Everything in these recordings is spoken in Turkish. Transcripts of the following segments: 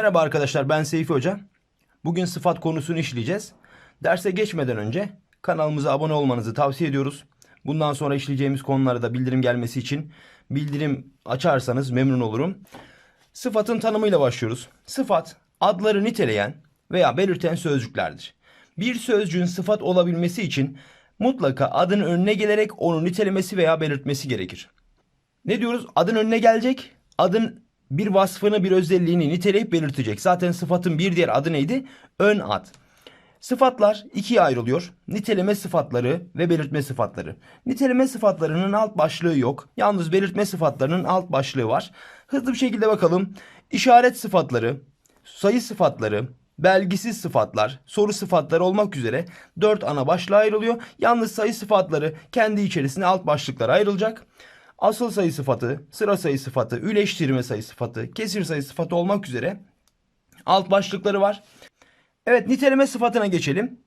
Merhaba arkadaşlar ben Seyfi Hoca. Bugün sıfat konusunu işleyeceğiz. Derse geçmeden önce kanalımıza abone olmanızı tavsiye ediyoruz. Bundan sonra işleyeceğimiz konulara da bildirim gelmesi için bildirim açarsanız memnun olurum. Sıfatın tanımıyla başlıyoruz. Sıfat adları niteleyen veya belirten sözcüklerdir. Bir sözcüğün sıfat olabilmesi için mutlaka adın önüne gelerek onu nitelemesi veya belirtmesi gerekir. Ne diyoruz? Adın önüne gelecek. Adın bir vasfını, bir özelliğini niteleyip belirtecek. Zaten sıfatın bir diğer adı neydi? Ön ad. Sıfatlar ikiye ayrılıyor. Niteleme sıfatları ve belirtme sıfatları. Niteleme sıfatlarının alt başlığı yok. Yalnız belirtme sıfatlarının alt başlığı var. Hızlı bir şekilde bakalım. İşaret sıfatları, sayı sıfatları, belgisiz sıfatlar, soru sıfatları olmak üzere dört ana başlığa ayrılıyor. Yalnız sayı sıfatları kendi içerisinde alt başlıklara ayrılacak. Asıl sayı sıfatı, sıra sayı sıfatı, üleştirme sayı sıfatı, kesir sayı sıfatı olmak üzere alt başlıkları var. Evet niteleme sıfatına geçelim.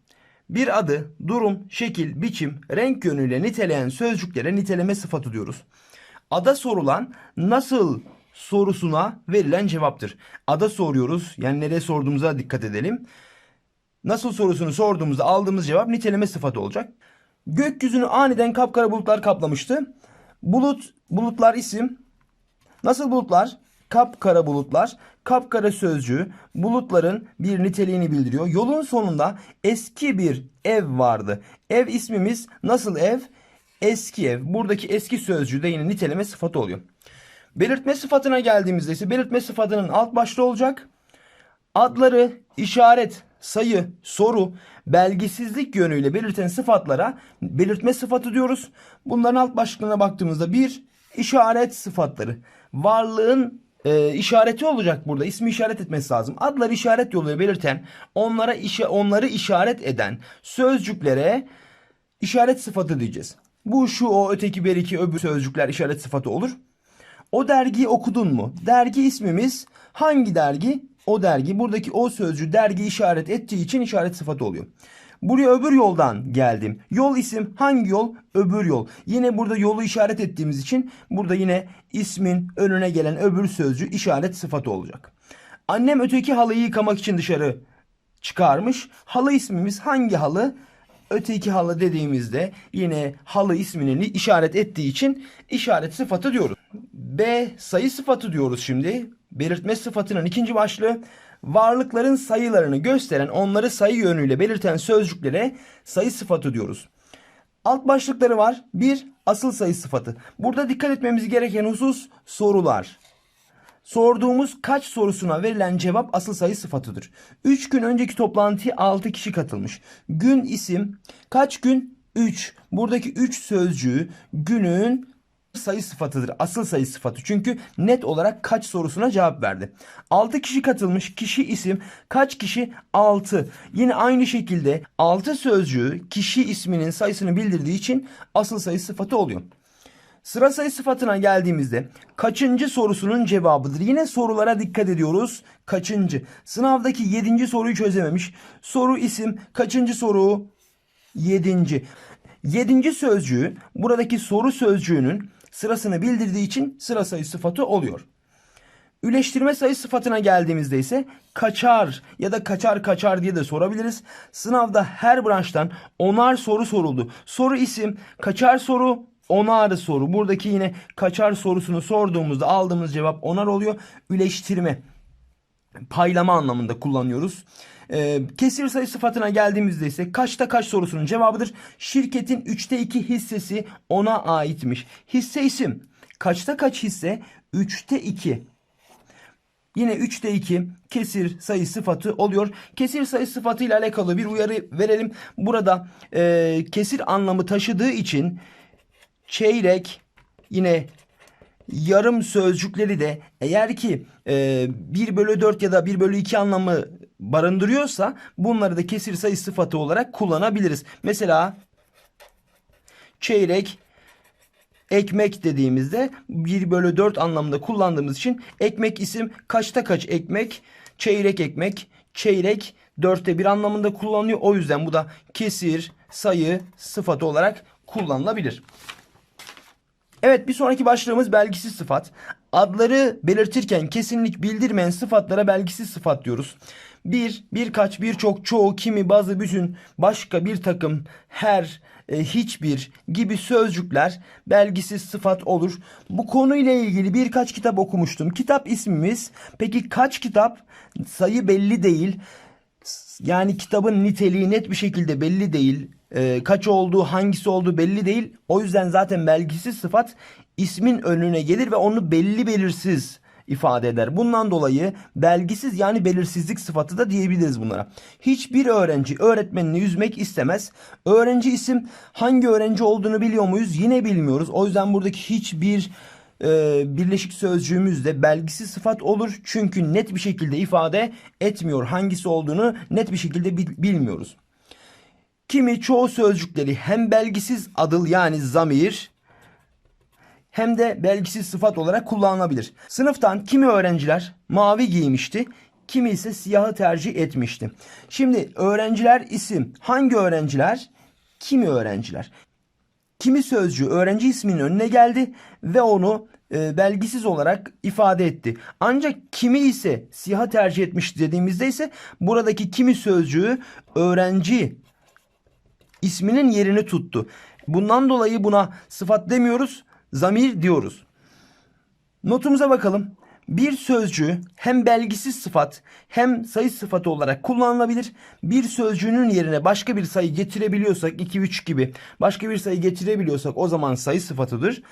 Bir adı, durum, şekil, biçim, renk yönüyle niteleyen sözcüklere niteleme sıfatı diyoruz. Ada sorulan nasıl sorusuna verilen cevaptır. Ada soruyoruz. Yani nereye sorduğumuza dikkat edelim. Nasıl sorusunu sorduğumuzda aldığımız cevap niteleme sıfatı olacak. Gökyüzünü aniden kapkara bulutlar kaplamıştı. Bulut, bulutlar isim. Nasıl bulutlar? Kapkara bulutlar. Kapkara sözcüğü bulutların bir niteliğini bildiriyor. Yolun sonunda eski bir ev vardı. Ev ismimiz nasıl ev? Eski ev. Buradaki eski sözcüğü de yine niteleme sıfatı oluyor. Belirtme sıfatına geldiğimizde ise belirtme sıfatının alt başlığı olacak. Adları, işaret, sayı, soru, belgisizlik yönüyle belirten sıfatlara belirtme sıfatı diyoruz. Bunların alt başlıklarına baktığımızda bir işaret sıfatları. Varlığın e, işareti olacak burada. İsmi işaret etmesi lazım. Adları işaret yoluyla belirten, onlara işe, onları işaret eden sözcüklere işaret sıfatı diyeceğiz. Bu şu o öteki bir iki öbür sözcükler işaret sıfatı olur. O dergiyi okudun mu? Dergi ismimiz hangi dergi? O dergi. Buradaki o sözcüğü dergi işaret ettiği için işaret sıfatı oluyor. Buraya öbür yoldan geldim. Yol isim hangi yol? Öbür yol. Yine burada yolu işaret ettiğimiz için burada yine ismin önüne gelen öbür sözcüğü işaret sıfatı olacak. Annem öteki halıyı yıkamak için dışarı çıkarmış. Halı ismimiz hangi halı? Öteki halı dediğimizde yine halı ismini işaret ettiği için işaret sıfatı diyoruz. B sayı sıfatı diyoruz şimdi. Belirtme sıfatının ikinci başlığı varlıkların sayılarını gösteren onları sayı yönüyle belirten sözcüklere sayı sıfatı diyoruz. Alt başlıkları var. Bir asıl sayı sıfatı. Burada dikkat etmemiz gereken husus sorular. Sorduğumuz kaç sorusuna verilen cevap asıl sayı sıfatıdır. 3 gün önceki toplantıya 6 kişi katılmış. Gün isim kaç gün? 3. Buradaki 3 sözcüğü günün sayı sıfatıdır. Asıl sayı sıfatı. Çünkü net olarak kaç sorusuna cevap verdi. 6 kişi katılmış. Kişi isim. Kaç kişi? 6. Yine aynı şekilde 6 sözcüğü kişi isminin sayısını bildirdiği için asıl sayı sıfatı oluyor. Sıra sayı sıfatına geldiğimizde kaçıncı sorusunun cevabıdır. Yine sorulara dikkat ediyoruz. Kaçıncı? Sınavdaki yedinci soruyu çözememiş. Soru isim kaçıncı soru? Yedinci. Yedinci sözcüğü buradaki soru sözcüğünün sırasını bildirdiği için sıra sayı sıfatı oluyor. Üleştirme sayı sıfatına geldiğimizde ise kaçar ya da kaçar kaçar diye de sorabiliriz. Sınavda her branştan onar soru soruldu. Soru isim kaçar soru onar soru. Buradaki yine kaçar sorusunu sorduğumuzda aldığımız cevap onar oluyor. Üleştirme paylama anlamında kullanıyoruz. Ee, kesir sayı sıfatına geldiğimizde ise kaçta kaç sorusunun cevabıdır. Şirketin 3'te 2 hissesi ona aitmiş. Hisse isim. Kaçta kaç hisse? 3'te 2. Yine 3'te 2 kesir sayı sıfatı oluyor. Kesir sayı sıfatı ile alakalı bir uyarı verelim. Burada e, kesir anlamı taşıdığı için çeyrek yine yarım sözcükleri de eğer ki e, 1 bölü 4 ya da 1 bölü 2 anlamı barındırıyorsa bunları da kesir sayı sıfatı olarak kullanabiliriz. Mesela çeyrek ekmek dediğimizde 1 bölü 4 anlamında kullandığımız için ekmek isim kaçta kaç ekmek çeyrek ekmek çeyrek dörtte bir anlamında kullanılıyor. O yüzden bu da kesir sayı sıfatı olarak kullanılabilir. Evet bir sonraki başlığımız belgisiz sıfat. Adları belirtirken kesinlik bildirmeyen sıfatlara belgisiz sıfat diyoruz. Bir, birkaç, birçok, çoğu, kimi, bazı, bütün, başka, bir takım, her, e, hiçbir gibi sözcükler belgisiz sıfat olur. Bu konuyla ilgili birkaç kitap okumuştum. Kitap ismimiz peki kaç kitap? Sayı belli değil. Yani kitabın niteliği net bir şekilde belli değil. Ee, kaç olduğu, hangisi olduğu belli değil. O yüzden zaten belgisiz sıfat ismin önüne gelir ve onu belli belirsiz ifade eder. Bundan dolayı belgisiz yani belirsizlik sıfatı da diyebiliriz bunlara. Hiçbir öğrenci öğretmenini üzmek istemez. Öğrenci isim hangi öğrenci olduğunu biliyor muyuz? Yine bilmiyoruz. O yüzden buradaki hiçbir e, birleşik sözcüğümüz de belgisiz sıfat olur. Çünkü net bir şekilde ifade etmiyor. Hangisi olduğunu net bir şekilde bil- bilmiyoruz. Kimi çoğu sözcükleri hem belgisiz adıl yani zamir hem de belgisiz sıfat olarak kullanılabilir. Sınıftan kimi öğrenciler mavi giymişti, kimi ise siyahı tercih etmişti. Şimdi öğrenciler isim. Hangi öğrenciler? Kimi öğrenciler? Kimi sözcüğü öğrenci isminin önüne geldi ve onu e, belgisiz olarak ifade etti. Ancak kimi ise siyahı tercih etmiş dediğimizde ise buradaki kimi sözcüğü öğrenci isminin yerini tuttu. Bundan dolayı buna sıfat demiyoruz, zamir diyoruz. Notumuza bakalım. Bir sözcüğü hem belgisiz sıfat hem sayı sıfatı olarak kullanılabilir. Bir sözcüğünün yerine başka bir sayı getirebiliyorsak 2 3 gibi başka bir sayı getirebiliyorsak o zaman sayı sıfatıdır.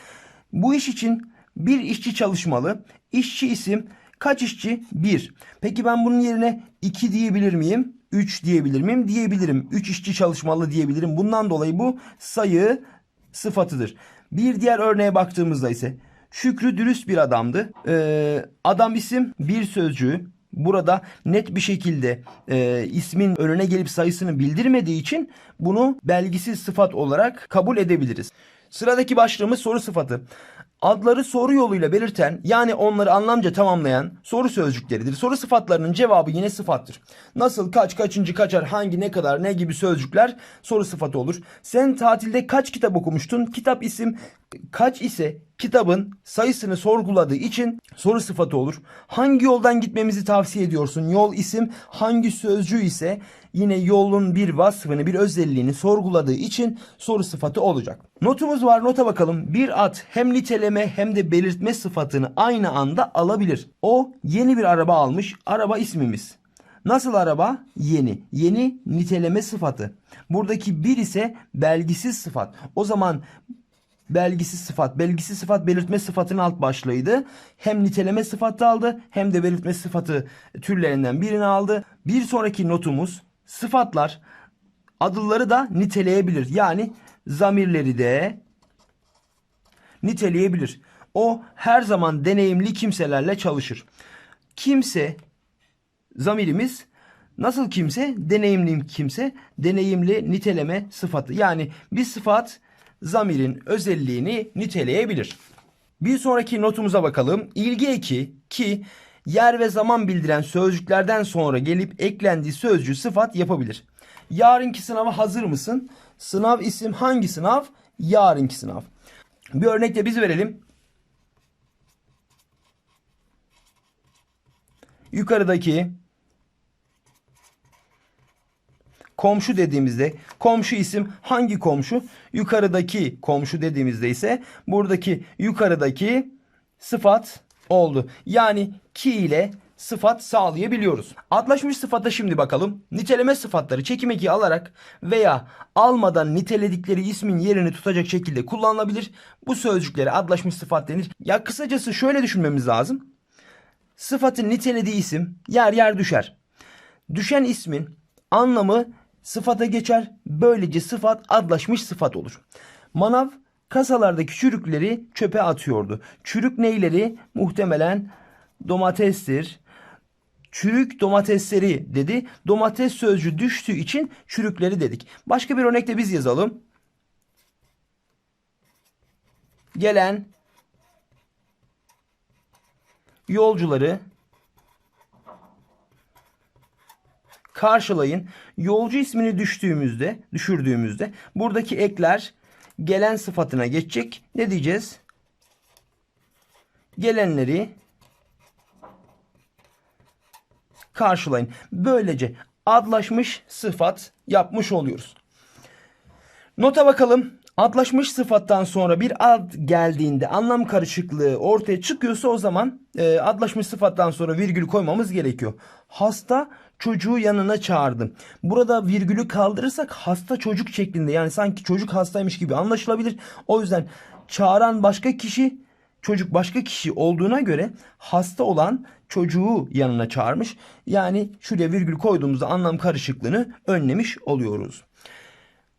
Bu iş için bir işçi çalışmalı. İşçi isim kaç işçi? 1. Peki ben bunun yerine 2 diyebilir miyim? 3 diyebilir miyim? Diyebilirim. 3 işçi çalışmalı diyebilirim. Bundan dolayı bu sayı sıfatıdır. Bir diğer örneğe baktığımızda ise Şükrü dürüst bir adamdı. Ee, adam isim bir sözcüğü. Burada net bir şekilde e, ismin önüne gelip sayısını bildirmediği için bunu belgisiz sıfat olarak kabul edebiliriz. Sıradaki başlığımız soru sıfatı. Adları soru yoluyla belirten yani onları anlamca tamamlayan soru sözcükleridir. Soru sıfatlarının cevabı yine sıfattır. Nasıl kaç, kaçıncı, kaçar, hangi, ne kadar, ne gibi sözcükler soru sıfatı olur. Sen tatilde kaç kitap okumuştun? Kitap isim kaç ise kitabın sayısını sorguladığı için soru sıfatı olur. Hangi yoldan gitmemizi tavsiye ediyorsun? Yol isim hangi sözcüğü ise yine yolun bir vasfını bir özelliğini sorguladığı için soru sıfatı olacak. Notumuz var nota bakalım. Bir at hem niteleme hem de belirtme sıfatını aynı anda alabilir. O yeni bir araba almış. Araba ismimiz. Nasıl araba? Yeni. Yeni niteleme sıfatı. Buradaki bir ise belgisiz sıfat. O zaman belgisiz sıfat. Belgisiz sıfat belirtme sıfatının alt başlığıydı. Hem niteleme sıfatı aldı hem de belirtme sıfatı türlerinden birini aldı. Bir sonraki notumuz sıfatlar adılları da niteleyebilir. Yani zamirleri de niteleyebilir. O her zaman deneyimli kimselerle çalışır. Kimse zamirimiz nasıl kimse? Deneyimli kimse, deneyimli niteleme sıfatı. Yani bir sıfat zamirin özelliğini niteleyebilir. Bir sonraki notumuza bakalım. İlgi eki ki yer ve zaman bildiren sözcüklerden sonra gelip eklendiği sözcüğü sıfat yapabilir. Yarınki sınava hazır mısın? Sınav isim hangi sınav? Yarınki sınav. Bir örnek de biz verelim. Yukarıdaki komşu dediğimizde komşu isim hangi komşu? Yukarıdaki komşu dediğimizde ise buradaki yukarıdaki sıfat oldu. Yani ki ile sıfat sağlayabiliyoruz. Adlaşmış sıfata şimdi bakalım. Niteleme sıfatları çekim eki alarak veya almadan niteledikleri ismin yerini tutacak şekilde kullanılabilir. Bu sözcüklere adlaşmış sıfat denir. Ya kısacası şöyle düşünmemiz lazım. Sıfatın nitelediği isim yer yer düşer. Düşen ismin anlamı sıfata geçer. Böylece sıfat adlaşmış sıfat olur. Manav kasalardaki çürükleri çöpe atıyordu. Çürük neyleri? Muhtemelen domatestir. Çürük domatesleri dedi. Domates sözcüğü düştüğü için çürükleri dedik. Başka bir örnekte biz yazalım. Gelen yolcuları karşılayın. Yolcu ismini düştüğümüzde, düşürdüğümüzde buradaki ekler gelen sıfatına geçecek. Ne diyeceğiz? gelenleri karşılayın. Böylece adlaşmış sıfat yapmış oluyoruz. Nota bakalım. Adlaşmış sıfattan sonra bir ad geldiğinde anlam karışıklığı ortaya çıkıyorsa o zaman e, adlaşmış sıfattan sonra virgül koymamız gerekiyor. Hasta çocuğu yanına çağırdı. Burada virgülü kaldırırsak hasta çocuk şeklinde yani sanki çocuk hastaymış gibi anlaşılabilir. O yüzden çağıran başka kişi çocuk başka kişi olduğuna göre hasta olan çocuğu yanına çağırmış. Yani şuraya virgül koyduğumuzda anlam karışıklığını önlemiş oluyoruz.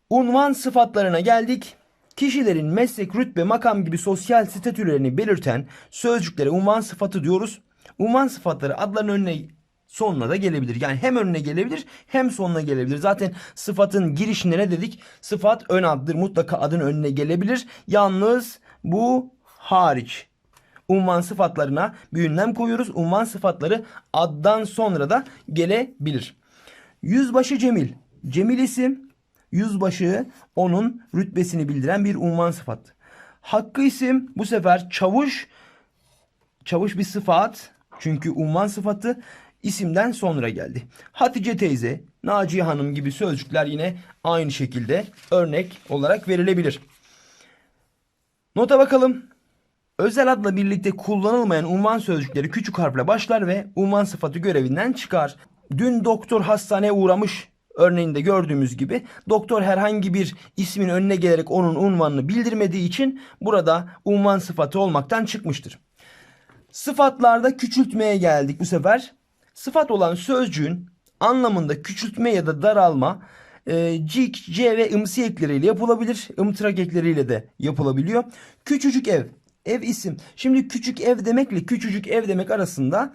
Unvan sıfatlarına geldik. Kişilerin meslek, rütbe, makam gibi sosyal statülerini belirten sözcüklere unvan sıfatı diyoruz. Unvan sıfatları adların önüne sonuna da gelebilir. Yani hem önüne gelebilir hem sonuna gelebilir. Zaten sıfatın girişinde ne dedik? Sıfat ön addır. Mutlaka adın önüne gelebilir. Yalnız bu hariç. Unvan sıfatlarına bir ünlem koyuyoruz. Unvan sıfatları addan sonra da gelebilir. Yüzbaşı Cemil. Cemil isim yüzbaşı onun rütbesini bildiren bir unvan sıfat. Hakkı isim bu sefer çavuş. Çavuş bir sıfat. Çünkü unvan sıfatı isimden sonra geldi. Hatice teyze, Naciye Hanım gibi sözcükler yine aynı şekilde örnek olarak verilebilir. Nota bakalım. Özel adla birlikte kullanılmayan unvan sözcükleri küçük harfle başlar ve unvan sıfatı görevinden çıkar. Dün doktor hastaneye uğramış örneğinde gördüğümüz gibi doktor herhangi bir ismin önüne gelerek onun unvanını bildirmediği için burada unvan sıfatı olmaktan çıkmıştır. Sıfatlarda küçültmeye geldik bu sefer. Sıfat olan sözcüğün anlamında küçültme ya da daralma e, cik, c ve ımsi ekleriyle yapılabilir. Imtırak ekleriyle de yapılabiliyor. Küçücük ev. Ev isim. Şimdi küçük ev demekle küçücük ev demek arasında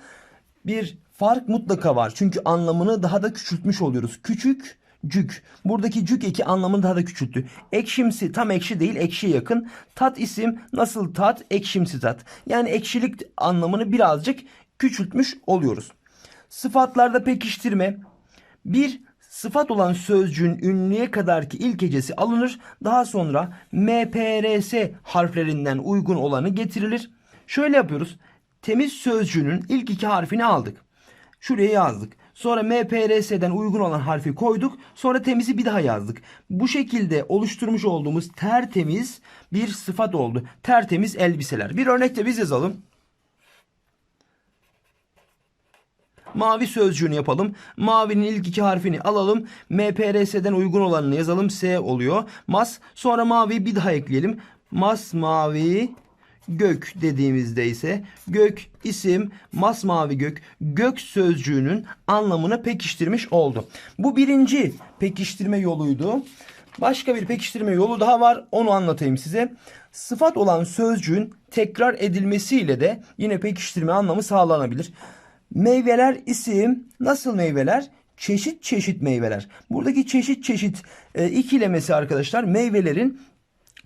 bir fark mutlaka var. Çünkü anlamını daha da küçültmüş oluyoruz. Küçük cük. Buradaki cük eki anlamını daha da küçülttü. Ekşimsi tam ekşi değil ekşiye yakın. Tat isim nasıl tat? Ekşimsi tat. Yani ekşilik anlamını birazcık küçültmüş oluyoruz. Sıfatlarda pekiştirme. Bir sıfat olan sözcüğün ünlüye kadarki ilk hecesi alınır. Daha sonra MPRS harflerinden uygun olanı getirilir. Şöyle yapıyoruz. Temiz sözcüğünün ilk iki harfini aldık. Şuraya yazdık. Sonra MPRS'den uygun olan harfi koyduk. Sonra temizi bir daha yazdık. Bu şekilde oluşturmuş olduğumuz tertemiz bir sıfat oldu. Tertemiz elbiseler. Bir örnekte biz yazalım. Mavi sözcüğünü yapalım. Mavinin ilk iki harfini alalım. MPRS'den uygun olanını yazalım. S oluyor. Mas. Sonra mavi bir daha ekleyelim. Mas mavi gök dediğimizde ise gök isim masmavi gök gök sözcüğünün anlamını pekiştirmiş oldu. Bu birinci pekiştirme yoluydu. Başka bir pekiştirme yolu daha var. Onu anlatayım size. Sıfat olan sözcüğün tekrar edilmesiyle de yine pekiştirme anlamı sağlanabilir. Meyveler isim nasıl meyveler? Çeşit çeşit meyveler. Buradaki çeşit çeşit e, ikilemesi arkadaşlar meyvelerin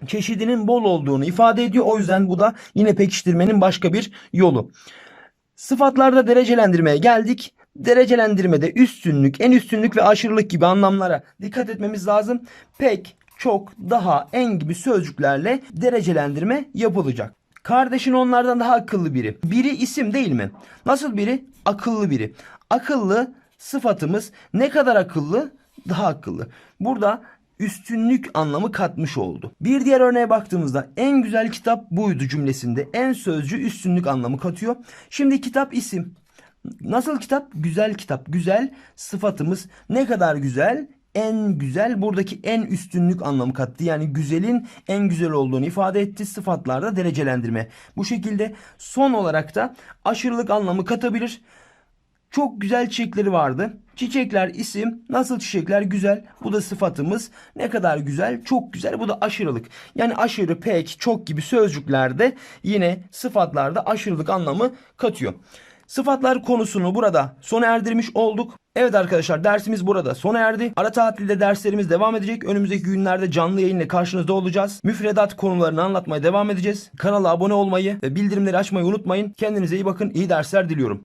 çeşidinin bol olduğunu ifade ediyor. O yüzden bu da yine pekiştirmenin başka bir yolu. Sıfatlarda derecelendirmeye geldik. Derecelendirmede üstünlük, en üstünlük ve aşırılık gibi anlamlara dikkat etmemiz lazım. Pek, çok, daha, en gibi sözcüklerle derecelendirme yapılacak. Kardeşin onlardan daha akıllı biri. Biri isim değil mi? Nasıl biri? Akıllı biri. Akıllı sıfatımız ne kadar akıllı? Daha akıllı. Burada üstünlük anlamı katmış oldu. Bir diğer örneğe baktığımızda en güzel kitap buydu cümlesinde en sözcü üstünlük anlamı katıyor. Şimdi kitap isim. Nasıl kitap? Güzel kitap. Güzel sıfatımız ne kadar güzel? En güzel buradaki en üstünlük anlamı kattı. Yani güzelin en güzel olduğunu ifade etti. Sıfatlarda derecelendirme. Bu şekilde son olarak da aşırılık anlamı katabilir. Çok güzel çiçekleri vardı. Çiçekler isim. Nasıl çiçekler? Güzel. Bu da sıfatımız. Ne kadar güzel? Çok güzel. Bu da aşırılık. Yani aşırı, pek, çok gibi sözcüklerde yine sıfatlarda aşırılık anlamı katıyor. Sıfatlar konusunu burada sona erdirmiş olduk. Evet arkadaşlar dersimiz burada sona erdi. Ara tatilde derslerimiz devam edecek. Önümüzdeki günlerde canlı yayınla karşınızda olacağız. Müfredat konularını anlatmaya devam edeceğiz. Kanala abone olmayı ve bildirimleri açmayı unutmayın. Kendinize iyi bakın. İyi dersler diliyorum.